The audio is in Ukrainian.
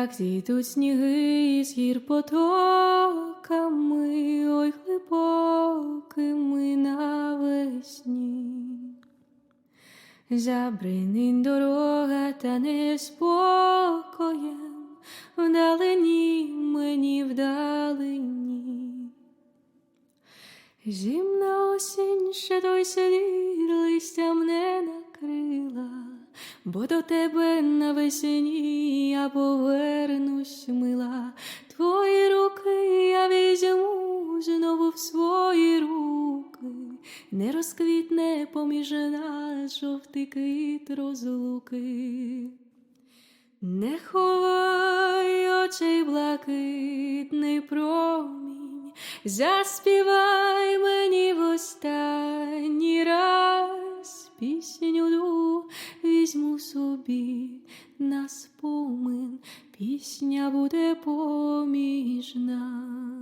як зійдуть сніги з гір потоками, ой глибокими навесні. Забринить дорога та неспокоєм, вдалині мені вдалині. Зимна осінь ще той слід листям не накрила, бо до тебе навесні я повернусь мила, твої руки я візьму знову в свої руки, не розквітне поміж нас жовтий квіт розлуки. Не ховай очей блакитний промінь, заспівай мені в останній раз пісню візьму собі на спомин, пісня буде поміж нас.